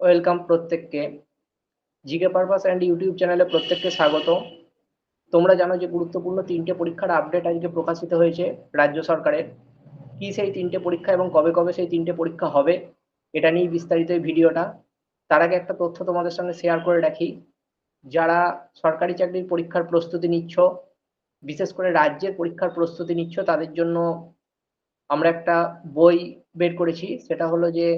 Welcome প্রত্যেককে। GK purpose and YouTube চ্যানেলে প্রত্যেককে স্বাগত। তোমরা জানো যে গুরুত্বপূর্ণ তিনটে পরীক্ষার আপডেট আজকে প্রকাশিত হয়েছে রাজ্য সরকারের। কি সেই তিনটে পরীক্ষা এবং কবে কবে সেই তিনটে পরীক্ষা হবে, এটা নিয়েই বিস্তারিত এই ভিডিওটা। তার আগে একটা তথ্য তোমাদের সঙ্গে শেয়ার করে রাখি। যারা সরকারি চাকরির পরীক্ষার প্রস্তুতি নিচ্ছ, বিশেষ করে রাজ্যের পরীক্ষার প্রস্তুতি নিচ্ছ, তাদের জন্য আমরা একটা বই বের করেছি। সেটা হলো যে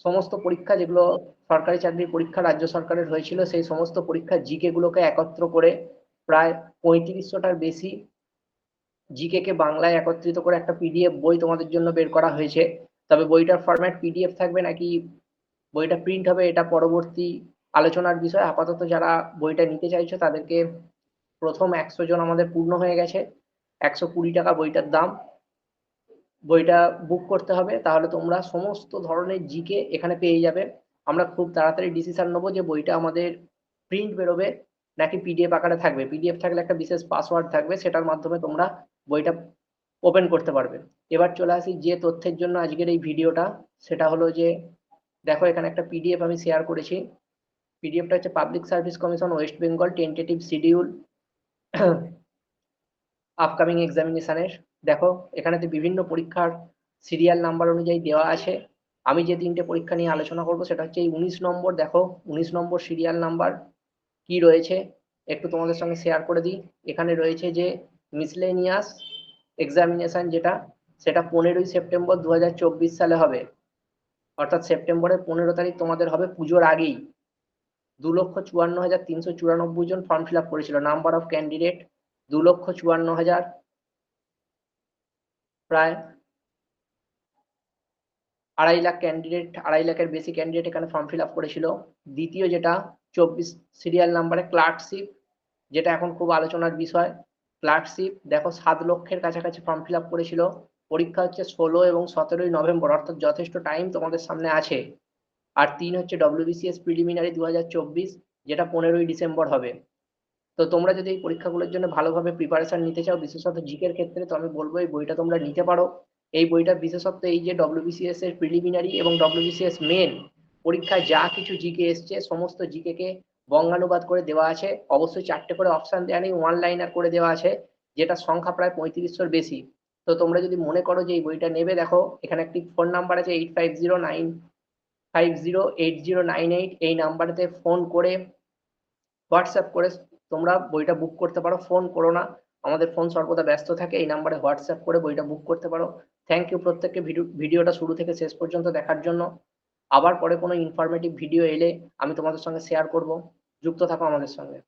সমস্ত পরীক্ষা যেগুলো সরকারি চাকরির পরীক্ষা রাজ্য সরকারের হয়েছিল, সেই সমস্ত পরীক্ষা জিকে গুলোকে একত্র করে প্রায় পঁয়ত্রিশশোটার বেশি জিকে কে বাংলায় একত্রিত করে একটা পিডিএফ বই তোমাদের জন্য বের করা হয়েছে। তবে বইটার ফরম্যাট পিডিএফ থাকবে নাকি বইটা প্রিন্ট হবে এটা পরবর্তী আলোচনার বিষয়। আপাতত যারা বইটা নিতে চাইছো তাদেরকে প্রথম একশো জন আমাদের পূর্ণ হয়ে গেছে। একশো কুড়ি টাকা বইটার দাম। বইটা বুক করতে হবে, তাহলে তোমরা সমস্ত ধরনের জিকে এখানে পেয়ে যাবে। আমরা খুব তাড়াতাড়ি ডিসিশন নেব যে বইটা আমাদের প্রিন্ট বেরোবে নাকি পিডিএফ আকারে থাকবে। পিডিএফ থাকলে একটা বিশেষ পাসওয়ার্ড থাকবে, সেটার মাধ্যমে তোমরা বইটা ওপেন করতে পারবে। এবার চলে আসি যে তথ্যের জন্য আজকের এই ভিডিওটা। সেটা হলো যে, দেখো এখানে একটা পিডিএফ আমি শেয়ার করেছি। পিডিএফটা হচ্ছে public service commission West Bengal tentative schedule upcoming এক্সামিনেশনের দেখো, এখানেতে বিভিন্ন পরীক্ষার সিরিয়াল নাম্বার অনুযায়ী দেওয়া আছে। আমি যে তিনটে পরীক্ষা নিয়ে আলোচনা করব, সেটা হচ্ছে এই উনিশ নম্বর, দেখো, উনিশ নম্বর সিরিয়াল নাম্বার কি রয়েছে? একটু তোমাদের সঙ্গে শেয়ার করে দিই। এখানে রয়েছে যে মিসলেনিয়াস এক্সামিনেশন যেটা, সেটা পনেরোই সেপ্টেম্বর দু হাজার চব্বিশ সালে হবে। অর্থাৎ সেপ্টেম্বরের পনেরো তারিখ তোমাদের হবে পুজোর আগেই। দু লক্ষ চুয়ান্ন হাজার তিনশো চুরানব্বই জন ফর্ম ফিল আপ করেছিল। নাম্বার অফ ক্যান্ডিডেট দু লক্ষ চুয়ান্ন হাজার প্রায় আড়াই লাখ ক্যান্ডিডেট আড়াই লাখের বেশি ক্যান্ডিডেট এখানে ফর্ম ফিল আপ করেছিল। দ্বিতীয় যেটা, চব্বিশ সিরিয়াল নাম্বারে ক্লার্কশিপ যেটা এখন খুব আলোচনার বিষয়। ক্লার্কশিপ দেখো, সাত লক্ষের কাছাকাছি ফর্ম ফিল আপ করেছিল। পরীক্ষা হচ্ছে ষোলো এবং সতেরোই নভেম্বর, অর্থাৎ যথেষ্ট টাইম তোমাদের সামনে আছে। আর তিন হচ্ছে ডব্লিউবিসিএস প্রিলিমিনারি দু হাজার চব্বিশ, যেটা পনেরোই ডিসেম্বর হবে। তো তোমরা যদি এই পরীক্ষাগুলোর জন্য ভালোভাবে প্রিপারেশন নিতে চাও বিশেষত জিকের ক্ষেত্রে, তো আমি বলব এই বইটা তোমরা নিতে পারো। এই বইটা বিশেষত এই যে ডব্লিউবিসিএস এর প্রিলিমিনারি এবং ডব্লিউবিসিএস মেন পরীক্ষায় যা কিছু জিকে এসছে, সমস্ত জিকে কে বঙ্গানুবাদ করে দেওয়া আছে। অবশ্যই চারটে করে অপশন দেওয়া নেই ওয়ান লাইনার করে দেওয়া আছে, যেটা সংখ্যা প্রায় পঁয়ত্রিশশোর বেশি। তো তোমরা যদি মনে করো যে এই বইটা নেবে, দেখো এখানে একটি ফোন নাম্বার আছে eight five zero nine five zero eight zero nine eight এই নাম্বারেতে ফোন করে হোয়াটসঅ্যাপ করে তোমরা বইটা বুক করতে পারো। ফোন করো না। আমাদের ফোন সর্বদা ব্যস্ত থাকে। এই নাম্বারে হোয়াটসঅ্যাপ করে বইটা বুক করতে পারো। থ্যাংক ইউ প্রত্যেককে ভিডিও, ভিডিওটা শুরু থেকে শেষ পর্যন্ত দেখার জন্য। আবার পরে কোনো ইনফরমেটিভ ভিডিও এলে আমি তোমাদের সঙ্গে শেয়ার করব। যুক্ত থাকো আমাদের সঙ্গে।